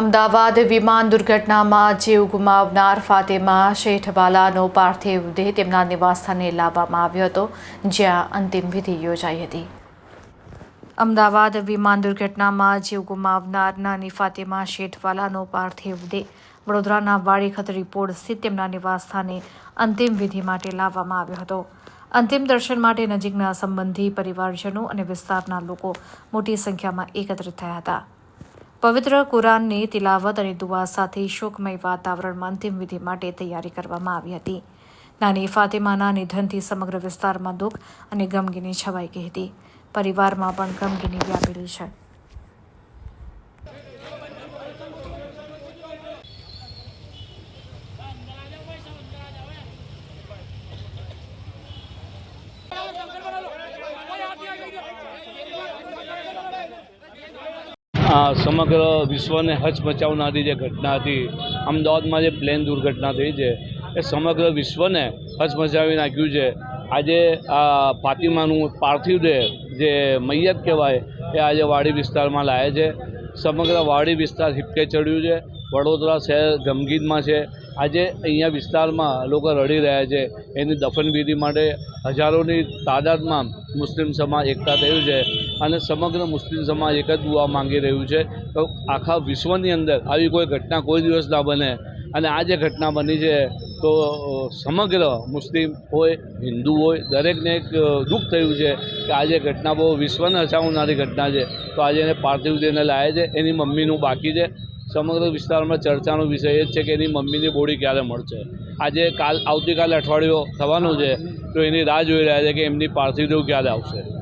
અમદાવાદ વિમાન દુર્ઘટનામાં જીવ ગુમાવનાર ફાતેમા શેઠવાલાનો પાર્થિવ દેહ તેમના નિવાસસ્થાને લાવવામાં આવ્યો હતો, જ્યાં અંતિમ વિધિ યોજાઈ હતી. અમદાવાદ વિમાન દુર્ઘટનામાં જીવ ગુમાવનાર નાની ફાતેમા શેઠવાલાનો પાર્થિવ દેહ વડોદરાના વાડી રિપોર્ટ સ્થિત તેમના નિવાસસ્થાને અંતિમ વિધિ માટે લાવવામાં આવ્યો હતો. અંતિમ દર્શન માટે નજીકના સંબંધી પરિવારજનો અને વિસ્તારના લોકો મોટી સંખ્યામાં એકત્રિત થયા હતા. પવિત્ર કુરાનની તિલાવત અને દુઆ સાથે શોકમય વાતાવરણમાં અંતિમ વિધિ માટે તૈયારી કરવામાં આવી હતી. નાની ફાતિમાના નિધનથી સમગ્ર વિસ્તારમાં દુઃખ અને ગમગીની છવાઈ ગઈ હતી. પરિવારમાં પણ ગમગીની વ્યાપેલી છે. સમગ્ર વિશ્વને હચમચાવનારી જે ઘટના હતી, અમદાવાદમાં જે પ્લેન દુર્ઘટના થઈ છે, એ સમગ્ર વિશ્વને હચમચાવી નાખ્યું છે. આજે આ ફાતિમાનું પાર્થિવ દેહ, જે મૈયત કહેવાય, એ આજે વાડી વિસ્તારમાં લાવે છે. સમગ્ર વાડી વિસ્તાર હિપકે ચડ્યું છે. વડોદરા શહેર ગમગીનમાં છે. આજે અહીંયા વિસ્તારમાં લોકો રડી રહ્યા છે. એની દફનવિધિ માટે હજારોની તાદાદમાં મુસ્લિમ સમાજ એકઠા થયું છે. અને સમગ્ર મુસ્લિમ સમાજ એક જ દુઆ માંગી રહ્યું છે તો આખા વિશ્વની અંદર આવી કોઈ ઘટના કોઈ દિવસ ના બને. અને આ જે ઘટના બની છે, તો સમગ્ર મુસ્લિમ હોય, હિન્દુ હોય, દરેકને એક દુઃખ થયું છે કે આ જે ઘટના બહુ વિશ્વને હસાવનારી ઘટના છે. તો આજે એને પાર્થિવ દેહને લાવે છે, એની મમ્મીનું બાકી છે. સમગ્ર વિસ્તારમાં ચર્ચાનો વિષય એ જ છે કે એની મમ્મીની બોડી ક્યારે મળશે. આજે કાલ, આવતીકાલે અઠવાડિયો થવાનું છે, તો એની રાહ જોઈ રહ્યા છે કે એમની પાર્થિવ દેહ ક્યારે આવશે.